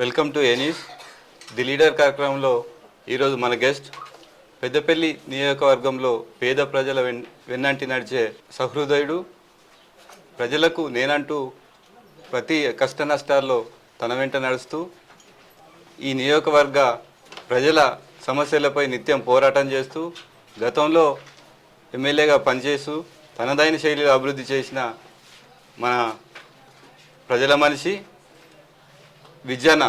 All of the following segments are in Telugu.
వెల్కమ్ టు ఎనీస్. ది లీడర్ కార్యక్రమంలో ఈరోజు మన గెస్ట్. పెద్దపల్లి నియోజకవర్గంలో పేద ప్రజల వెన్ వెన్నంటి నడిచే సహృదయుడు. ప్రజలకు నేనంటూ ప్రతి కష్ట నష్టాల్లో తన వెంట నడుస్తూ ఈ నియోజకవర్గ ప్రజల సమస్యలపై నిత్యం పోరాటం చేస్తూ గతంలో ఎమ్మెల్యేగా పనిచేస్తూ తనదైన శైలిలో అభివృద్ధి చేసిన మన ప్రజల మనిషి. విజన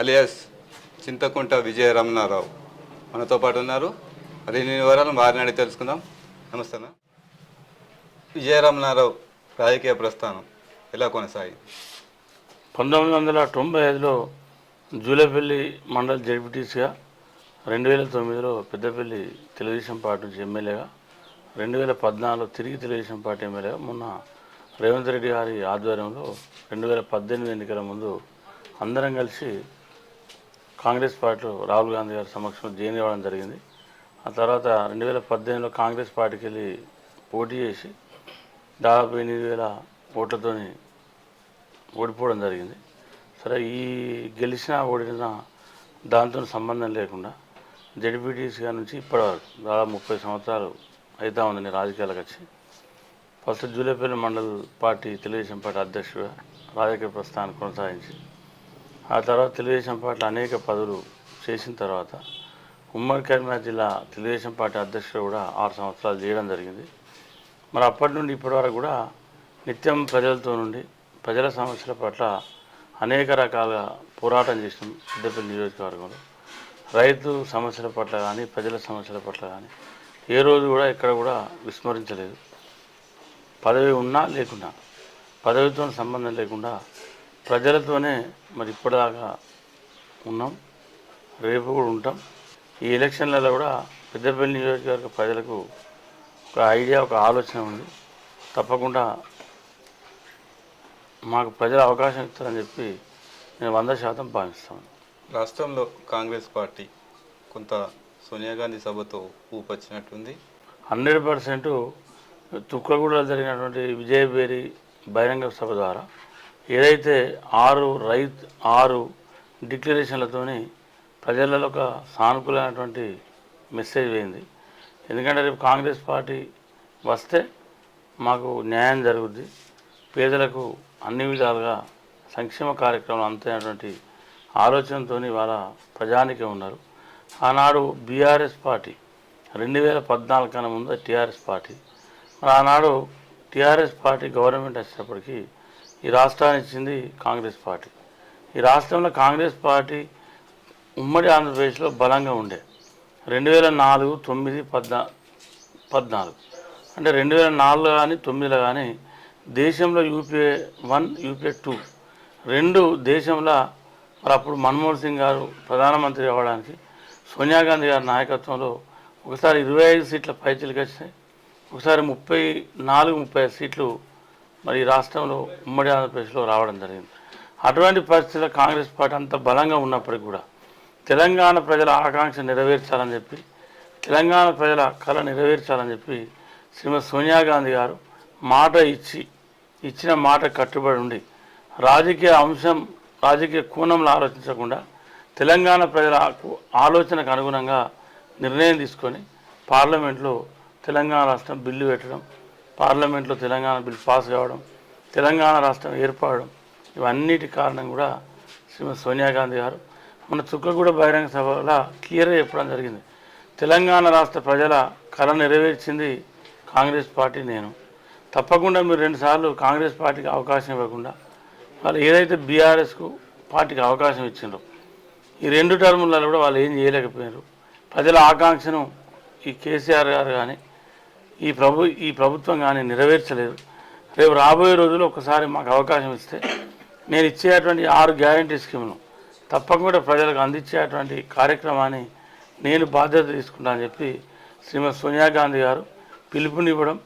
అలియాస్ చింతకుంట విజయ రమణారావు మనతో పాటు ఉన్నారు. మరిన్ని వివరాలు వారిని అడిగి తెలుసుకుందాం. నమస్తే అన్న. విజయ రమణారావు రాజకీయ ప్రస్థానం ఎలా కొనసాగింది? పంతొమ్మిది వందల తొంభై ఐదులో జూలపల్లి మండల్ జడ్పీటీసీగా రెండు వేల తొమ్మిదిలో పెద్దపల్లి తెలుగుదేశం పార్టీ నుంచి ఎమ్మెల్యేగా రెండు వేల పద్నాలుగులో తిరిగి తెలుగుదేశం పార్టీ ఎమ్మెల్యేగా మొన్న రేవంత్ రెడ్డి గారి ఆధ్వర్యంలో రెండు వేల పద్దెనిమిది ఎన్నికల ముందు అందరం కలిసి కాంగ్రెస్ పార్టీలో రాహుల్ గాంధీ గారి సమక్షంలో జాయిన్ అవ్వడం జరిగింది. ఆ తర్వాత రెండు వేల పద్దెనిమిదిలో కాంగ్రెస్ పార్టీకి వెళ్ళి పోటీ చేసి దాదాపు ఎనిమిది వేల ఓట్లతో ఓడిపోవడం జరిగింది. సరే ఈ గెలిచినా ఓడిన దాంతో సంబంధం లేకుండా జడ్పీటీసీగా నుంచి ఇప్పటివరకు దాదాపు ముప్పై సంవత్సరాలు అవుతా ఉందని రాజకీయాలకు వచ్చి first Julepalli mandal party Telugu Desam party అధ్యక్షుడిగా రాజకీయ ప్రస్థానం కొనసాగించి ఆ తర్వాత తెలుగుదేశం పార్టీ అనేక పదవులు చేసిన తర్వాత ఉమ్మడి కరీంనగర్ జిల్లా తెలుగుదేశం పార్టీ అధ్యక్షుడు కూడా ఆరు సంవత్సరాలు చేయడం జరిగింది. మరి అప్పటి నుండి ఇప్పటి వరకు కూడా నిత్యం ప్రజలతో నుండి ప్రజల సమస్యల పట్ల అనేక రకాలుగా పోరాటం చేసినాం పెద్దపల్లి నియోజకవర్గంలో. రైతు సమస్యల పట్ల కానీ ప్రజల సమస్యల పట్ల కానీ ఏ రోజు కూడా ఎక్కడ కూడా విస్మరించలేదు. పదవి ఉన్నా లేకున్నా పదవితో సంబంధం లేకుండా ప్రజలతోనే మరి ఇప్పటిదాకా ఉన్నాం. రేపు కూడా ఉంటాం. ఈ ఎలక్షన్లలో కూడా పెద్దపల్లి నియోజకవర్గ ప్రజలకు ఒక ఐడియా ఒక ఆలోచన ఉంది. తప్పకుండా మాకు ప్రజలు అవకాశం ఇస్తారని చెప్పి నేను వంద శాతం భావిస్తాను. రాష్ట్రంలో కాంగ్రెస్ పార్టీ కొంత సోనియా గాంధీ సభతో ఊపొచ్చినట్టుంది. హండ్రెడ్ పర్సెంట్ తుక్కగూడలో జరిగినటువంటి విజయబేరి బహిరంగ సభ ద్వారా ఏదైతే ఆరు రైతు ఆరు డిక్లరేషన్లతోని ప్రజలలో ఒక సానుకూలమైనటువంటి మెసేజ్ పోయింది. ఎందుకంటే రేపు కాంగ్రెస్ పార్టీ వస్తే మాకు న్యాయం జరుగుద్ది. పేదలకు అన్ని విధాలుగా సంక్షేమ కార్యక్రమాలు అంతైనటువంటి ఆలోచనతో వాళ్ళ ప్రజానికే ఉన్నారు. ఆనాడు బీఆర్ఎస్ పార్టీ రెండు వేల పద్నాలుగు కన్నా ముందు టీఆర్ఎస్ పార్టీ. మరి ఆనాడు టీఆర్ఎస్ పార్టీ గవర్నమెంట్ వచ్చేటప్పటికి ఈ రాష్ట్రాన్ని ఇచ్చింది కాంగ్రెస్ పార్టీ. ఈ రాష్ట్రంలో కాంగ్రెస్ పార్టీ ఉమ్మడి ఆంధ్రప్రదేశ్లో బలంగా ఉండే. రెండు వేల నాలుగు తొమ్మిది పద్నా పద్నాలుగు. అంటే రెండు వేల నాలుగులో కానీ తొమ్మిదిలో కానీ దేశంలో యూపీఏ వన్ యూపీఏ టూ రెండు దేశంలో మరి అప్పుడు మన్మోహన్ సింగ్ గారు ప్రధానమంత్రి అవ్వడానికి సోనియా గాంధీ గారి నాయకత్వంలో ఒకసారి ఇరవై ఐదు సీట్ల పైచీలకు వచ్చినాయి ఒకసారి ముప్పై నాలుగు ముప్పై సీట్లు మరి ఈ రాష్ట్రంలో ఉమ్మడి ఆంధ్రప్రదేశ్లో రావడం జరిగింది. అటువంటి పరిస్థితుల్లో కాంగ్రెస్ పార్టీ అంత బలంగా ఉన్నప్పటికీ కూడా తెలంగాణ ప్రజల ఆకాంక్ష నెరవేర్చాలని చెప్పి తెలంగాణ ప్రజల కళ నెరవేర్చాలని చెప్పి శ్రీమతి సోనియా గాంధీ గారు మాట ఇచ్చి ఇచ్చిన మాట కట్టుబడి ఉండి రాజకీయ అంశం రాజకీయ కోణంలో ఆలోచించకుండా తెలంగాణ ప్రజల ఆలోచనకు అనుగుణంగా నిర్ణయం తీసుకొని పార్లమెంట్లో తెలంగాణ రాష్ట్రం బిల్లు పెట్టడం పార్లమెంట్లో తెలంగాణ బిల్ పాస్ కావడం తెలంగాణ రాష్ట్రం ఏర్పడడం ఇవన్నిటి కారణం కూడా శ్రీమతి సోనియా గాంధీ గారు. మన చుక్కగూడ బహిరంగ సభలో క్లియర్గా చెప్పడం జరిగింది. తెలంగాణ రాష్ట్ర ప్రజల కళ నెరవేర్చింది కాంగ్రెస్ పార్టీ నేను. తప్పకుండా మీరు రెండుసార్లు కాంగ్రెస్ పార్టీకి అవకాశం ఇవ్వకుండా వాళ్ళు ఏదైతే బీఆర్ఎస్కు పార్టీకి అవకాశం ఇచ్చిండ్రో ఈ రెండు టర్ములలో కూడా వాళ్ళు ఏం చేయలేకపోయారు ప్రజల ఆకాంక్షను ఈ కేసీఆర్ గారు కానీ ఈ ప్రభు ఈ ప్రభుత్వం కానీ నెరవేర్చలేదు. రేపు రాబోయే రోజుల్లో ఒకసారి మాకు అవకాశం ఇస్తే నేను ఇచ్చేటువంటి ఆరు గ్యారంటీ స్కీమ్ను తప్పకుండా ప్రజలకు అందించేటువంటి కార్యక్రమాన్ని నేను బాధ్యత తీసుకుంటానని చెప్పి శ్రీమతి సోనియా గాంధీ గారు పిలుపునివ్వడం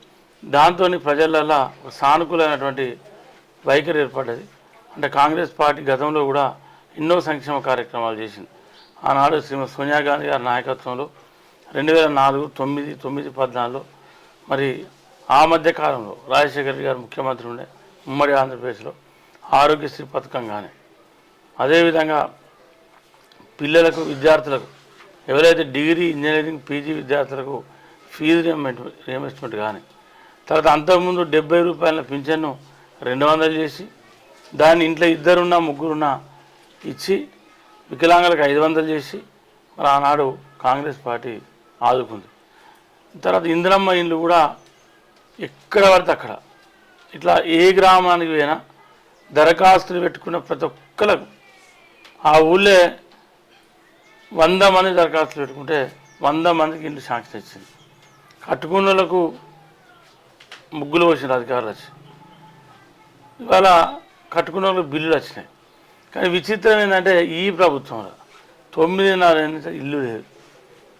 దాంతో ప్రజలల్లో ఒక సానుకూలమైనటువంటి వైఖరి ఏర్పడ్డది. అంటే కాంగ్రెస్ పార్టీ గతంలో కూడా ఎన్నో సంక్షేమ కార్యక్రమాలు చేసింది. ఆనాడు శ్రీమతి సోనియా గాంధీ గారి నాయకత్వంలో రెండు వేల నాలుగు తొమ్మిది తొమ్మిది పద్నాలుగులో మరి ఆ మధ్య కాలంలో రాజశేఖర రెడ్డి గారు ముఖ్యమంత్రి ఉండే ఉమ్మడి ఆంధ్రప్రదేశ్లో ఆరోగ్యశ్రీ పథకం కానీ అదేవిధంగా పిల్లలకు విద్యార్థులకు ఎవరైతే డిగ్రీ ఇంజనీరింగ్ పీజీ విద్యార్థులకు ఫీజు రియంబెంట్ రియంబర్స్మెంట్ కానీ తర్వాత అంతకుముందు డెబ్బై రూపాయల పింఛన్ను రెండు వందలు చేసి దాన్ని ఇంట్లో ఇద్దరున్నా ముగ్గురున్నా ఇచ్చి వికలాంగులకు ఐదు వందలు చేసి మరి ఆనాడు కాంగ్రెస్ పార్టీ ఆదుకుంది. తర్వాత ఇందిరమ్మ ఇండ్లు కూడా ఎక్కడ పడితే అక్కడ. ఇట్లా ఏ గ్రామానికి పోయినా దరఖాస్తులు పెట్టుకున్న ప్రతి ఒక్కరికి ఆ ఊళ్ళో వంద మంది దరఖాస్తులు పెట్టుకుంటే వంద మందికి ఇంటి శాంక్షన్ ఇచ్చింది. కట్టుకున్న వాళ్ళకు ముగ్గులు వచ్చిన అధికారులు వచ్చి. ఇవాళ కట్టుకున్న వాళ్ళకి బిల్లులు వచ్చినాయి. కానీ విచిత్రం ఏంటంటే ఈ ప్రభుత్వంలో తొమ్మిదిన్నర ఇల్లు లేదు.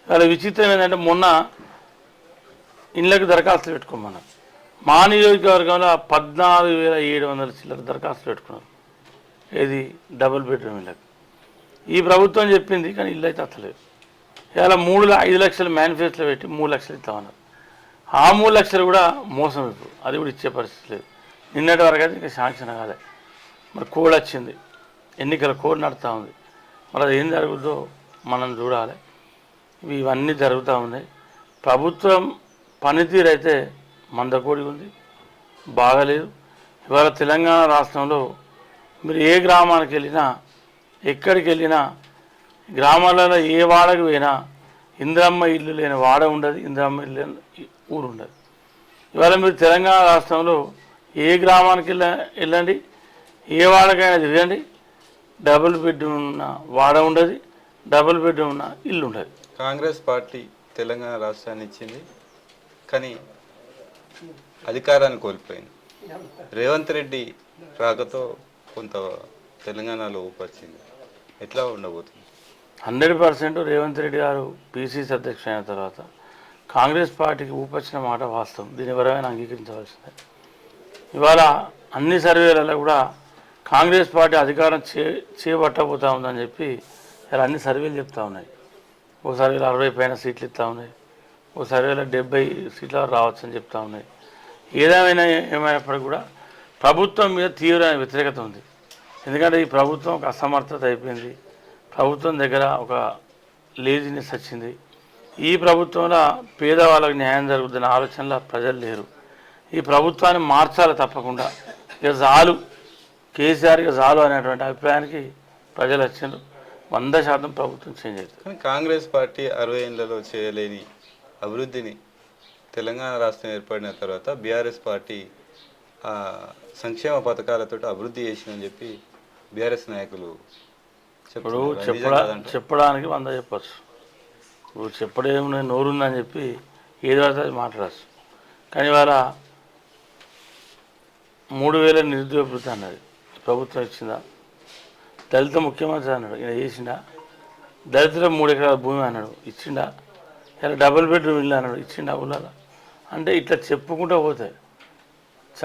ఇవాళ విచిత్రం ఏంటంటే మొన్న ఇళ్ళకి దరఖాస్తులు పెట్టుకోమన్నారు. మా నియోజకవర్గంలో పద్నాలుగు వేల ఏడు వందల చిల్లర దరఖాస్తులు పెట్టుకున్నారు. ఏది? డబుల్ బెడ్రూమ్ ఇళ్ళకి. ఈ ప్రభుత్వం చెప్పింది కానీ ఇల్లు అయితే అత్తలేదు. ఇవాళ మూడు ఐదు లక్షలు మేనిఫెస్టోలో పెట్టి మూడు లక్షలు ఇస్తామన్నారు. ఆ మూడు లక్షలు కూడా మోసం ఇప్పుడు. అది కూడా ఇచ్చే పరిస్థితి లేదు. నిన్నటి వరకు అయితే ఇంకా శాంక్షన్ కాలే. మరి కోడ్ వచ్చింది. ఎన్నికల కోడ్ నడుతూ ఉంది. మరి అది ఏం జరుగుతుందో మనం చూడాలి. ఇవన్నీ జరుగుతూ ఉన్నాయి. ప్రభుత్వం పనితీరు అయితే మందకోడి ఉంది బాగలేదు. ఇవాళ తెలంగాణ రాష్ట్రంలో మీరు ఏ గ్రామానికి వెళ్ళినా ఎక్కడికి వెళ్ళినా గ్రామాలలో ఏ వాడకు పోయినా ఇంద్రమ్మ ఇల్లు లేని వాడ ఉండదు ఇంద్రమ్మ ఇల్లు లేని ఊరు ఉండదు. ఇవాళ మీరు తెలంగాణ రాష్ట్రంలో ఏ గ్రామానికి వెళ్ళ వెళ్ళండి ఏ వాడకైనా తిరగండి డబుల్ బెడ్రూమ్ ఉన్న వాడ ఉండదు డబుల్ బెడ్రూమ్ ఉన్న ఇల్లు ఉండదు. కాంగ్రెస్ పార్టీ తెలంగాణ రాష్ట్రాన్ని ఇచ్చింది. కానీ అధికారాన్ని కోల్పోయింది. రేవంత్ రెడ్డి రాకతో కొంత తెలంగాణలో ఊపొచ్చింది ఎట్లా ఉండబోతుంది? హండ్రెడ్ పర్సెంట్ రేవంత్ రెడ్డి గారు పీసీసీ అధ్యక్షుడు అయిన తర్వాత కాంగ్రెస్ పార్టీకి ఊపొచ్చిన మాట వాస్తవం. దీని ఎవరైనా అంగీకరించవలసిందే. ఇవాళ అన్ని సర్వేలలో కూడా కాంగ్రెస్ పార్టీ అధికారం చే చేపట్టబోతా ఉందని చెప్పి ఇలా అన్ని సర్వేలు చెప్తా ఉన్నాయి. ఓ సర్వేలు అరవై పైన సీట్లు ఇస్తూ ఉన్నాయి. ఓ సర్వేలో డెబ్బై సీట్ల రావచ్చని చెప్తా ఉన్నాయి. ఏదేమైనా ఏమైనప్పటికీ కూడా ప్రభుత్వం మీద తీవ్ర వ్యతిరేకత ఉంది. ఎందుకంటే ఈ ప్రభుత్వం ఒక అసమర్థత అయిపోయింది. ప్రభుత్వం దగ్గర ఒక లేజినెస్ వచ్చింది. ఈ ప్రభుత్వంలో పేదవాళ్ళకి న్యాయం జరుగుతున్న ఆలోచనలో ప్రజలు లేరు. ఈ ప్రభుత్వాన్ని మార్చాలి తప్పకుండా. ఇక చాలు. కేసీఆర్ ఇక చాలు అనేటువంటి అభిప్రాయానికి ప్రజలు వచ్చిండ్రు. వంద శాతం ప్రభుత్వం చేంజ్ అవుతుంది. కానీ కాంగ్రెస్ పార్టీ అరవై ఏళ్ళలో చేయలేని అభివృద్ధిని తెలంగాణ రాష్ట్రం ఏర్పడిన తర్వాత బీఆర్ఎస్ పార్టీ సంక్షేమ పథకాలతో అభివృద్ధి చేసిందని చెప్పి బీఆర్ఎస్ నాయకులు ఇప్పుడు చెప్పడా? చెప్పడానికి వంద చెప్పచ్చు. ఇప్పుడు చెప్పడేమో నోరుందని చెప్పి ఏది అది మాట్లాడచ్చు. కానీ ఇవాళ మూడు వేల నిరుద్యోగ అన్నది. ప్రభుత్వం ఇచ్చిందా? దళిత ముఖ్యమంత్రి అన్నాడు ఈయన చేసిండా? దళితులకు మూడు ఎకరాల భూమి అన్నాడు ఇచ్చిండా? ఇలా డబుల్ బెడ్రూమ్ ఇల్లు అన్నాడు ఇచ్చిండా అంటే ఇట్లా చెప్పుకుంటూ పోతాయి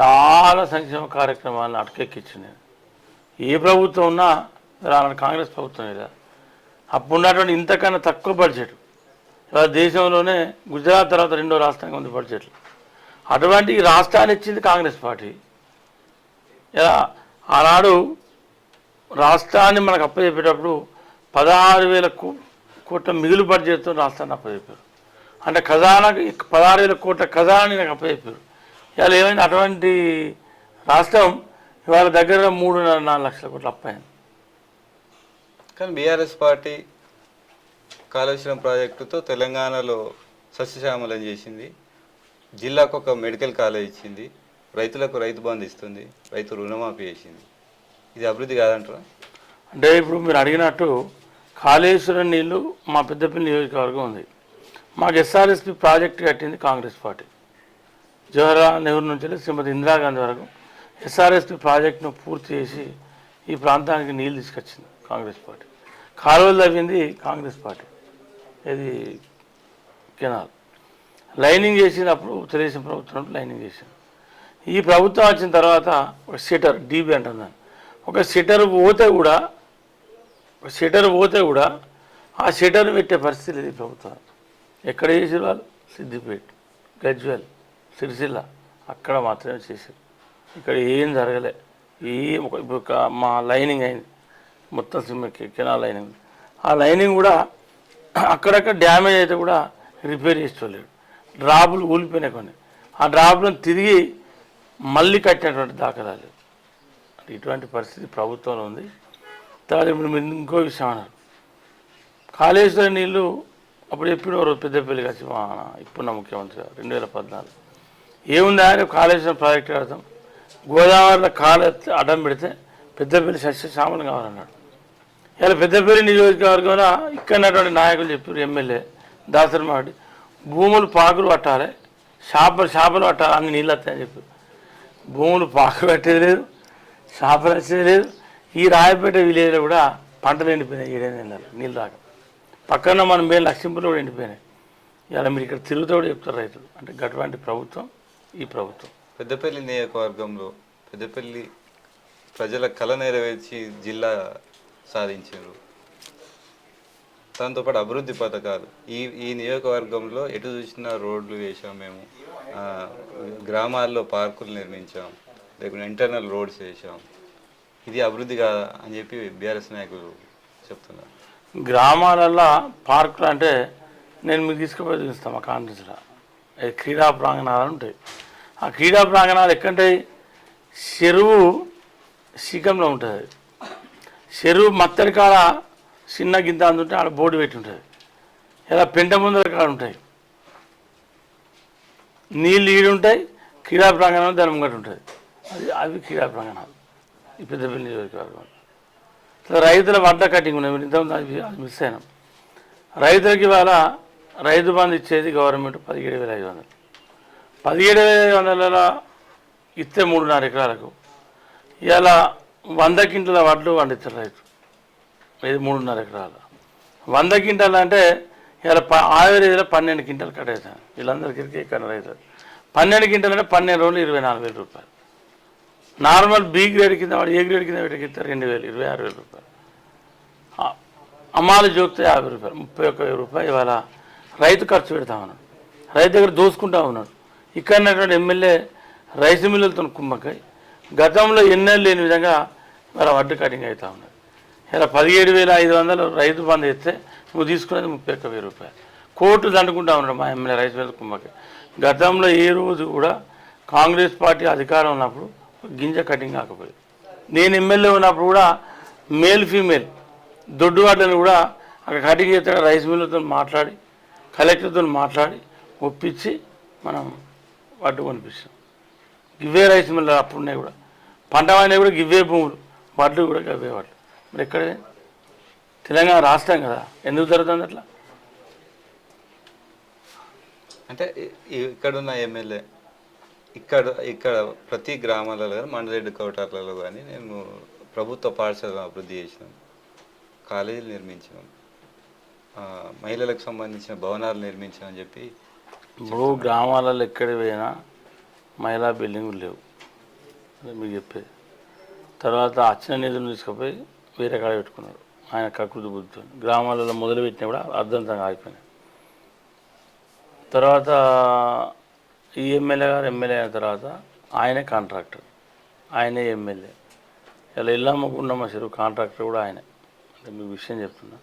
చాలా సంక్షేమ కార్యక్రమాలను అటకెక్కించింది ఏ ప్రభుత్వం ఉన్నా రాను కాంగ్రెస్ ప్రభుత్వం ఇలా అప్పుడు ఉన్నటువంటి ఇంతకన్నా తక్కువ బడ్జెట్. ఇవాళ దేశంలోనే గుజరాత్ తర్వాత రెండో రాష్ట్రంగా ఉంది బడ్జెట్లు. అటువంటి ఈ రాష్ట్రాన్ని ఇచ్చింది కాంగ్రెస్ పార్టీ. ఇలా ఆనాడు రాష్ట్రాన్ని మనకు అప్పచెప్పేటప్పుడు పదహారు వేల కో- కోట్ల మిగులు బడ్జెట్తో రాష్ట్రాన్ని అప్పచెప్పారు అంటే ఖజానాకి పదహారు వేల కోట్ల ఖజానాని నాకు అప్పచెప్పారు. ఇవాళ ఏమైంది? అటువంటి రాష్ట్రం ఇవాళ దగ్గర మూడున్నర నాలుగు లక్షల కోట్ల అప్పయింది. కానీ బీఆర్ఎస్ పార్టీ కాళేశ్వరం ప్రాజెక్టుతో తెలంగాణలో సస్యశ్యామలం చేసింది. జిల్లాకు ఒక మెడికల్ కాలేజ్ ఇచ్చింది. రైతులకు రైతు బంధు ఇస్తుంది. రైతు రుణమాఫీ చేసింది. ఇది అభివృద్ధి కాదంటారా? అంటే ఇప్పుడు మీరు అడిగినట్టు కాళేశ్వరం నీళ్ళు మా పెద్దపల్లి నియోజకవర్గం ఉంది. మాకు ఎస్ఆర్ఎస్పి ప్రాజెక్ట్ కట్టింది కాంగ్రెస్ పార్టీ. జవహర్లాల్ నెహ్రూ నుంచి వెళ్ళి శ్రీమతి ఇందిరాగాంధీ వరకు ఎస్ఆర్ఎస్పి ప్రాజెక్టును పూర్తి చేసి ఈ ప్రాంతానికి నీళ్ళు తీసుకొచ్చింది కాంగ్రెస్ పార్టీ. కాలువలు తవ్వింది కాంగ్రెస్ పార్టీ. ఇది కెనాల్. లైనింగ్ చేసినప్పుడు తెలుగుదేశం ప్రభుత్వం లైనింగ్ చేసింది. ఈ ప్రభుత్వం వచ్చిన తర్వాత ఒక సిటర్ డీబీ అంటున్నాను ఒక సిటర్ పోతే కూడా ఒక సిటర్ పోతే కూడా ఆ సిటర్ పెట్టే పరిస్థితి లేదు ఈ ప్రభుత్వం. ఎక్కడ చేసారు వాళ్ళు? సిద్దిపేట గజ్వెల్ సిరిసిల్ల. అక్కడ మాత్రమే చేశారు. ఇక్కడ ఏం జరగలే. ఏ ఒక ఇప్పుడు ఒక మా లైనింగ్ అయింది. మొత్తం సిమ్మకి కెనాల్ లైనింగ్. ఆ లైనింగ్ కూడా అక్కడక్కడ డ్యామేజ్ అయితే కూడా రిపేర్ చేసుకోలేడు డ్రాపులు ఊలిపోయినాయి కొన్ని. ఆ డ్రాపులను తిరిగి మళ్ళీ కట్టినటువంటి దాఖలాలు ఇటువంటి పరిస్థితి ప్రభుత్వంలో ఉంది. తర్వాత ఇప్పుడు మీరు ఇంకో విషయం అన్నారు. కాళేశ్వరం నీళ్ళు అప్పుడు ఎప్పుడు రోజు పెద్దపల్లి కలిసి మా ఇప్పుడున్న ముఖ్యమంత్రి గారు రెండు వేల పద్నాలుగు. ఏముంది ఆయన కాళేశ్వరం ప్రాజెక్ట్ కడతాం గోదావరిలో కాలు అడ్డం పెడితే పెద్దపల్లి సస్యశ్యామలం కావాలన్నాడు. ఇలా పెద్దపల్లి నియోజకవర్గంలో ఇక్కడటువంటి నాయకులు చెప్పారు ఎమ్మెల్యే దాసరమాడి భూములు పాకులు పట్టాలి చేపలు చేపలు పట్టాలి అన్ని నీళ్ళు వస్తాయని చెప్పారు. భూములు పాకులు పట్టేది లేదు చేపలు వచ్చేది లేదు. ఈ రాయపేట విలేజ్లో కూడా పంటలు ఎండిపోయినాయి ఏడైనా నీళ్ళు రాక పక్కన మన మేము లక్ష్మీపురం కూడా ఎండిపోయినాయి. ఇలా మీరు ఇక్కడ తిరుగుతూ కూడా చెప్తారు రైతులు. అంటే గటువంటి ప్రభుత్వం ఈ ప్రభుత్వం. పెద్దపల్లి నియోజకవర్గంలో పెద్దపల్లి ప్రజల కళ నెరవేర్చి జిల్లా సాధించారు. దాంతోపాటు అభివృద్ధి పథకాలు. ఈ ఈ నియోజకవర్గంలో ఎటు చూసినా రోడ్లు వేసాం మేము. గ్రామాల్లో పార్కులు నిర్మించాం. లేకుంటే ఇంటర్నల్ రోడ్స్ వేసాం ఇది అభివృద్ధి కాదా అని చెప్పి బీఆర్ఎస్ నాయకులు చెప్తున్నారు. గ్రామాలల్లో పార్కులు అంటే నేను మీకు తీసుకుపోయి చూపిస్తాను మా కాన్ఫరెన్స్లో అది క్రీడా ప్రాంగణాలు ఉంటాయి. ఆ క్రీడా ప్రాంగణాలు ఎక్కడుంటాయి చెరువు శిఖంలో ఉంటుంది. చెరువు మత్తడి కాడ చిన్న గింత అందుంటే ఆడ బోర్డు పెట్టి ఉంటుంది. ఇలా పెంట ముందర కాడ ఉంటాయి. నీళ్ళు ఈడు ఉంటాయి క్రీడా ప్రాంగణం దాని ముంగట ఉంటుంది. అది అవి క్రీడా ప్రాంగణాలు. ఈ పెద్దపల్లి నియోజకవర్గం సో రైతుల వడ్ల కటింగ్ ఉన్నాయి ఇంతకుముందు అది మిస్ అయినాం. రైతులకి ఇవాళ రైతు బంధు ఇచ్చేది గవర్నమెంట్ పదిహేడు వేల ఐదు వందలు. పదిహేడు వేల ఐదు వందల ఇస్తే మూడున్నర ఎకరాలకు. ఇవాళ వంద కింటల వడ్లు పండిస్తారు రైతు. ఇది మూడున్నర ఎకరాలు. వంద కింటలు అంటే ఇలా ప ఆవరేజ్లో పన్నెండు క్వింటాలు కట్టేసాను వీళ్ళందరికీ ఇక్కడ రైతు పన్నెండు కింటలు అంటే పన్నెండు రోజులు ఇరవై నాలుగు వేల రూపాయలు. నార్మల్ బి గ్రేడ్ కింద వాడు ఏ గ్రేడ్ కింద వీటికి ఇస్తారు? రెండు వేలు ఇరవై ఆరు వేల రూపాయలు. అమ్మాలు చూపితే యాభై రూపాయలు ముప్పై ఒక్క వెయ్యి రూపాయలు ఇవాళ రైతు ఖర్చు పెడతా ఉన్నాడు. రైతు దగ్గర దోసుకుంటా ఉన్నాడు. ఇక్కడ ఎమ్మెల్యే రైస్ మిల్లులతో కుమ్మకాయ గతంలో ఎన్నెలు లేని విధంగా ఇవాళ వడ్డు కటింగ్ అవుతా ఉన్నది ఇలా పదిహేడు వేల ఐదు వందలు రైతు బంద్ ఇస్తే నువ్వు తీసుకునేది ముప్పై ఒక్క వెయ్యి రూపాయలు. కోర్టు దండుకుంటా ఉన్నాడు మా ఎమ్మెల్యే రైతు మిల్లు కుమ్మకాయ గతంలో ఏ రోజు కూడా కాంగ్రెస్ పార్టీ అధికారం ఉన్నప్పుడు గింజ కటింగ్ కాకపోయేది నేను ఎమ్మెల్యే ఉన్నప్పుడు కూడా మేల్ ఫీమేల్. దొడ్డు వాటిని కూడా అక్కడ కటింగ్ చేస్తాడు రైస్ మిల్లుతో మాట్లాడి కలెక్టర్తో మాట్లాడి ఒప్పించి మనం వడ్డు కొనిపిస్తాం. గివ్వే రైస్ మిల్లు అప్పుడు ఉన్నాయి కూడా. పంట అయినా కూడా గివ్వే భూములు. వడ్లు కూడా గవ్వే వడ్లు. మరి ఎక్కడ? తెలంగాణ రాష్ట్రం కదా. ఎందుకు జరుగుతుంది అట్లా? అంటే ఇక్కడ ఉన్న ఇక్కడున్న ఎమ్మెల్యే ఇక్కడ ఇక్కడ ప్రతి గ్రామాలలో కానీ మండరెడ్డి కోటార్లలో కానీ నేను ప్రభుత్వ పాఠశాలను అభివృద్ధి చేసినాం. కాలేజీలు నిర్మించినాం. మహిళలకు సంబంధించిన భవనాలు నిర్మించామని చెప్పి ఇప్పుడు గ్రామాలలో ఎక్కడ పోయినా మహిళా బిల్డింగులు లేవు. అని మీకు చెప్పేది తర్వాత వచ్చిన నిధులు తీసుకుపోయి వేరే కాడ పెట్టుకున్నాడు ఆయన కకృతి బుద్ధితో గ్రామాలలో మొదలుపెట్టినా కూడా అర్థంతంగా ఆగిపోయినాయి. తర్వాత ఈ ఎమ్మెల్యే గారు ఎమ్మెల్యే అయిన తర్వాత ఆయనే కాంట్రాక్టర్. ఆయనే ఎమ్మెల్యే. ఇలా ఇల్లమ్మ గుండమ్మ చెరువు కాంట్రాక్టర్ కూడా ఆయనే. అంటే మీకు విషయం చెప్తున్నా.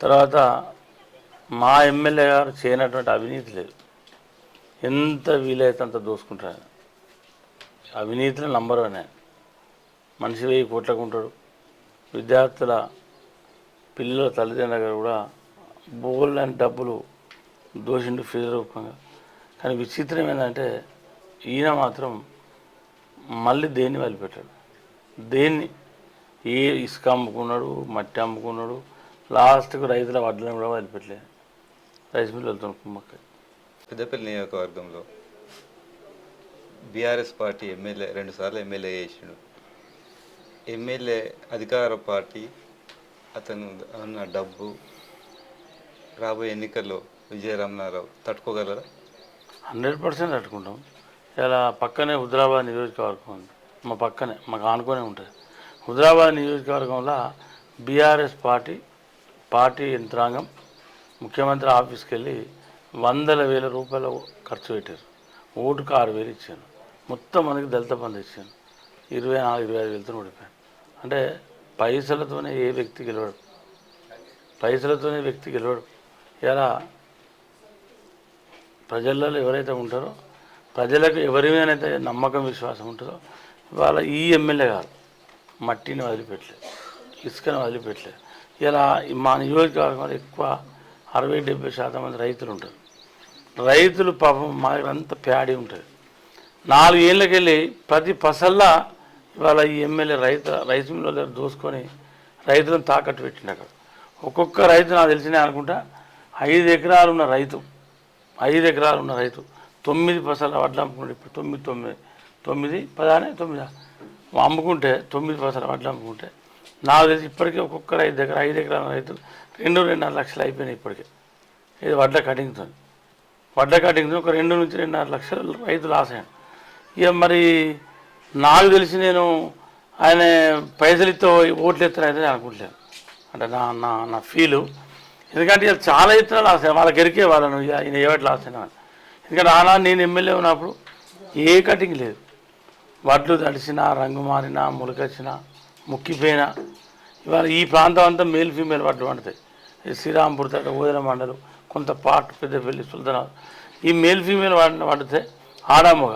తర్వాత మా ఎమ్మెల్యే గారు చేయనటువంటి అవినీతి లేదు. ఎంత వీలైతే అంత దోసుకుంటారు ఆయన. అవినీతిలో నంబర్ వన్ ఆయన. మనిషి వెయ్యి కోట్లకు ఉంటాడు. విద్యార్థుల పిల్లల తల్లిదండ్రుల కూడా బోల్డ్ అని డబ్బులు దోషిండు ఫీజు రూపంగా. కానీ విచిత్రం ఏంటంటే ఈయన మాత్రం మళ్ళీ దేన్ని వదిలిపెట్టాడు? దేన్ని? ఏ ఇసుక అమ్ముకున్నాడు మట్టి అమ్ముకున్నాడు లాస్ట్కు రైతుల వడ్లను కూడా వదిలిపెట్టలేదు రైస్ మిల్ వెళ్తున్నాడు కుమ్మక్క పెద్దపల్లి నియోజకవర్గంలో బీఆర్ఎస్ పార్టీ ఎమ్మెల్యే రెండుసార్లు ఎమ్మెల్యే చేసిండు. ఎమ్మెల్యే అధికార పార్టీ అతను ఉన్న డబ్బు రాబోయే ఎన్నికల్లో విజయరమణారావు తట్టుకోగలరా? హండ్రెడ్ పర్సెంట్ తట్టుకుంటాం ఇలా పక్కనే హుదరాబాద్ నియోజకవర్గం ఉంది. మా పక్కనే మాకు ఆనుకునే ఉంటుంది. హుదరాబాద్ నియోజకవర్గంలో బీఆర్ఎస్ పార్టీ పార్టీ యంత్రాంగం ముఖ్యమంత్రి ఆఫీస్కి వెళ్ళి వందల వేల రూపాయలు ఖర్చు పెట్టారు. ఓటుకు ఆరు వేలు ఇచ్చాను మొత్తం మనకి దళిత బంధు ఇచ్చాను ఇరవై నాలుగు ఇరవై ఐదు వేలతో ఓడిపోయాను అంటే పైసలతోనే ఏ వ్యక్తి గెలవడు? పైసలతోనే వ్యక్తి గెలవడు. ఇలా ప్రజలలో ఎవరైతే ఉంటారో ప్రజలకు ఎవరి మీదనైతే నమ్మకం విశ్వాసం ఉంటుందో వాళ్ళ ఈ ఎమ్మెల్యే కాదు మట్టిని వదిలిపెట్టలేదు ఇసుకను వదిలిపెట్టలేదు. ఇలా మా నియోజకవర్గంలో ఎక్కువ అరవై డెబ్బై శాతం మంది రైతులు ఉంటారు. రైతులు పాపం మా దగ్గర అంతా ప్యాడీ ఉంటుంది నాలుగు ఏళ్ళకి వెళ్ళి ప్రతి పసల్లా ఇవాళ ఈ ఎమ్మెల్యే రైతు రైతు మిల్లు దగ్గర దోసుకొని రైతులను తాకట్టు పెట్టిండు అక్కడ. ఒక్కొక్క రైతు నాకు తెలిసిన అనుకుంటా ఐదు ఎకరాలు ఉన్న రైతు ఐదు ఎకరాలు ఉన్న రైతు. తొమ్మిది పసల వడ్లు అమ్ముకుంటే ఇప్పుడు తొమ్మిది తొమ్మిది. తొమ్మిది పదానే తొమ్మిది? అమ్ముకుంటే తొమ్మిది పసల వడ్లు అమ్ముకుంటే నాకు తెలిసి ఇప్పటికే ఒక్కొక్క రైతు దగ్గర ఐదు ఎకరాల రైతు రెండు రెండున్నర లక్షలు అయిపోయినాయి ఇప్పటికే. ఇది వడ్ల కటింగ్తో వడ్ల కటింగ్తో ఒక రెండు నుంచి రెండున్నర లక్షలు రైతు లాస్ అయ్యాను ఇక మరి నాకు తెలిసి నేను ఆయన పైసలితో ఓట్లు ఎత్తాను అయితే అనుకుంటలేను. అంటే నా నా నా ఫీలు ఎందుకంటే ఇక చాలా ఇతరులు ఆశ వాళ్ళకి ఎరికే వాళ్ళను ఇక ఏవట్లు ఆశనా ఎందుకంటే ఆనా నేను ఎమ్మెల్యే ఉన్నప్పుడు ఏ కటింగ్ లేదు. వడ్లు తడిసినా రంగు మారినా ములకొచ్చినా ముక్కిపోయినా. ఇవాళ ఈ ప్రాంతం అంతా మేల్ ఫీమేల్ వడ్లు పండుతాయి శ్రీరాంపూర్ తట ఓదన మండలు కొంత పార్ట్ పెద్దపల్లి సుల్తానాబాద్. ఈ మేల్ ఫీమేల్ వాడిన వండితే ఆడ మగ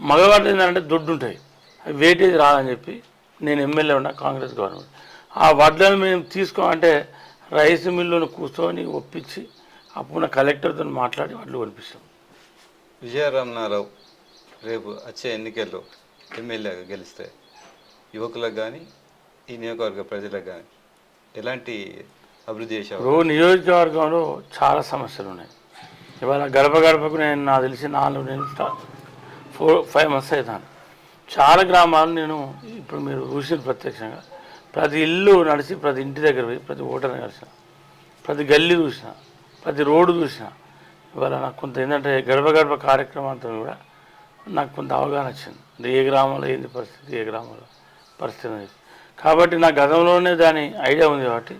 మగవాళ్ళు ఏంటంటే దొడ్డు ఉంటాయి. అవి వెయిటేజ్ రాదని చెప్పి నేను ఎమ్మెల్యే ఉన్నా కాంగ్రెస్ గవర్నమెంట్. ఆ వడ్లను మేము తీసుకోమంటే రైస్ మిల్లును కూర్చొని ఒప్పించి అప్పుడు కలెక్టర్తో మాట్లాడి వడ్లు కొనిపిస్తాం. విజయరమణారావు రేపు వచ్చే ఎన్నికల్లో ఎమ్మెల్యేగా గెలిస్తే యువకులకు కానీ ఈ నియోజకవర్గ ప్రజలకు కానీ ఎలాంటి అభివృద్ధి చేసేవారు ఇప్పుడు నియోజకవర్గంలో చాలా సమస్యలు ఉన్నాయి. ఇవాళ గడప గడపకు నేను నాకు తెలిసి నాలుగు స్టార్ట్ ఫోర్ ఫైవ్ మంత్స్ అవుతాను చాలా గ్రామాలు నేను ఇప్పుడు మీరు చూసిన ప్రత్యక్షంగా. ప్రతి ఇల్లు నడిచి ప్రతి ఇంటి దగ్గర పోయి ప్రతి ఓటర్ని కలిసిన ప్రతి గల్లీ చూసిన ప్రతి రోడ్డు చూసిన. ఇవాళ నాకు కొంత ఏంటంటే గడప గడప కార్యక్రమంతో కూడా నాకు కొంత అవగాహన వచ్చింది. అంటే ఏ గ్రామంలో ఏంది పరిస్థితి ఏ గ్రామంలో పరిస్థితి అనేది. కాబట్టి నా గతంలోనే దాని ఐడియా ఉంది కాబట్టి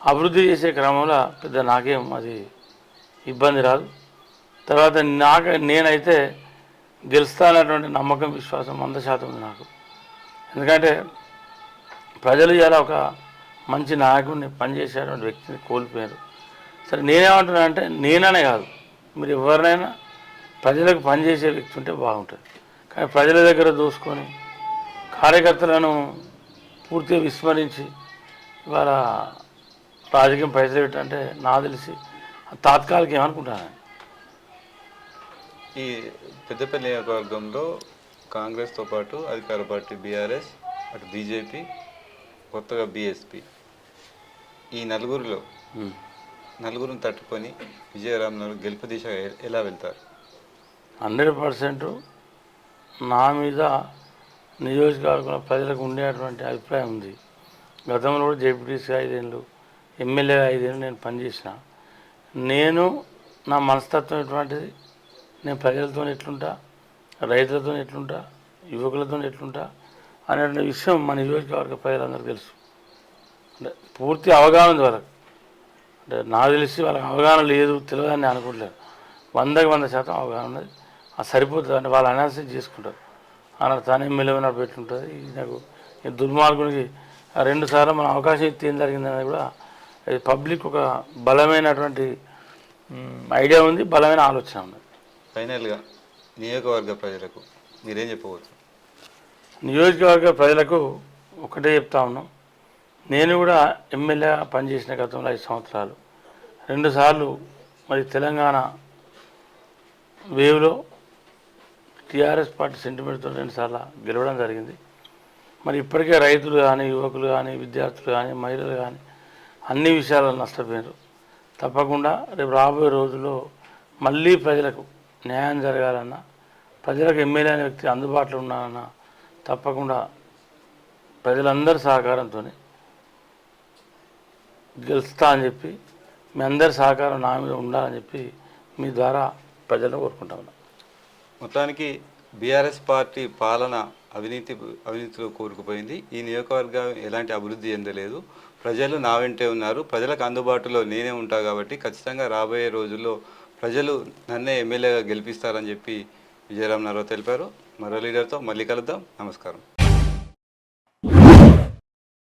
అభివృద్ధి చేసే క్రమంలో పెద్ద నాకేం అది ఇబ్బంది రాదు. తర్వాత నాకు నేనైతే గెలుస్తానటువంటి నమ్మకం విశ్వాసం వంద శాతం ఉంది నాకు. ఎందుకంటే ప్రజలు ఇలా ఒక మంచి నాయకుడిని పనిచేసేటువంటి వ్యక్తిని కోల్పోయారు. సరే నేనేమంటున్నా అంటే నేననే కాదు. మీరు ఎవరినైనా ప్రజలకు పనిచేసే వ్యక్తి ఉంటే బాగుంటుంది. కానీ ప్రజల దగ్గర దోసుకొని కార్యకర్తలను పూర్తిగా విస్మరించి ఇవాళ రాజకీయం పైసలు పెట్టంటే నాకు తెలిసి తాత్కాలిక ఏమనుకుంటాను ఈ పెద్దపల్లి నియోజకవర్గంలో కాంగ్రెస్తో పాటు అధికార పార్టీ బీఆర్ఎస్ అటు బీజేపీ కొత్తగా బీఎస్పీ ఈ నలుగురిలో నలుగురిని తట్టుకొని విజయరామనాథ్ గెలుపు దిశ ఎలా వెళ్తారు? హండ్రెడ్ పర్సెంట్ నా మీద నియోజకవర్గంలో ప్రజలకు ఉండేటువంటి అభిప్రాయం ఉంది. గతంలో కూడా జేపీటీసీ ఐదేళ్ళు ఎమ్మెల్యే ఐదేళ్ళు నేను పనిచేసిన. నేను నా మనస్తత్వం ఎటువంటిది? నేను ప్రజలతో ఎట్లుంటా? రైతులతో ఎట్లుంటా? యువకులతో ఎట్లుంటా? అనేటువంటి విషయం మన నియోజకవర్గ ప్రజలందరికీ తెలుసు. అంటే పూర్తి అవగాహన ఉంది వాళ్ళకి. అంటే నాకు తెలిసి వాళ్ళకి అవగాహన లేదు తెలియదని నేను వందకి వంద శాతం అవగాహన ఉన్నది. అది సరిపోతుంది అంటే వాళ్ళు అనాలసిస్ చేసుకుంటారు. అన్నారు తనే మెలవన పెట్టుంటుంది ఇది నాకు ఈ దుర్మార్గునికి రెండుసార్లు రెండు సార్లు మనం అవకాశం ఇస్తే ఏం జరిగిందనేది కూడా ఇది పబ్లిక్ ఒక బలమైనటువంటి ఐడియా ఉంది బలమైన ఆలోచన ఉంది. ఫైనల్గా నియోజకవర్గ ప్రజలకు మీరేం చెప్పవచ్చు? నియోజకవర్గ ప్రజలకు ఒకటే చెప్తా ఉన్నాం. నేను కూడా ఎమ్మెల్యే పనిచేసిన గతంలో ఐదు సంవత్సరాలు. రెండుసార్లు మరి తెలంగాణ వేవ్లో టీఆర్ఎస్ పార్టీ సెంటిమెంట్తో రెండుసార్లు గెలవడం జరిగింది. మరి ఇప్పటికే రైతులు కానీ యువకులు కానీ విద్యార్థులు కానీ మహిళలు కానీ అన్ని విషయాలను నష్టపోయారు తప్పకుండా రేపు రాబోయే రోజుల్లో మళ్ళీ ప్రజలకు న్యాయం జరగాలన్నా ప్రజలకు ఎమ్మెల్యే అనే వ్యక్తి అందుబాటులో ఉన్నానన్నా తప్పకుండా ప్రజలందరి సహకారంతో గెలుస్తా అని చెప్పి మీ అందరి సహకారం నా మీద ఉండాలని చెప్పి మీ ద్వారా ప్రజలను కోరుకుంటా మొత్తానికి బీఆర్ఎస్ పార్టీ పాలన అవినీతి అవినీతిలో కోరుకుపోయింది. ఈ నియోజకవర్గం ఎలాంటి అభివృద్ధి చెందలేదు. ప్రజలు నా వెంటే ఉన్నారు. ప్రజలకు అందుబాటులో నేనే ఉంటా కాబట్టి ఖచ్చితంగా రాబోయే రోజుల్లో ప్రజలు నన్నే ఎమ్మెల్యేగా గెలిపిస్తారని చెప్పి విజయరామ్ నరో తెలిపారు. మరో లీడర్తో మళ్ళీ కలుద్దాం. నమస్కారం.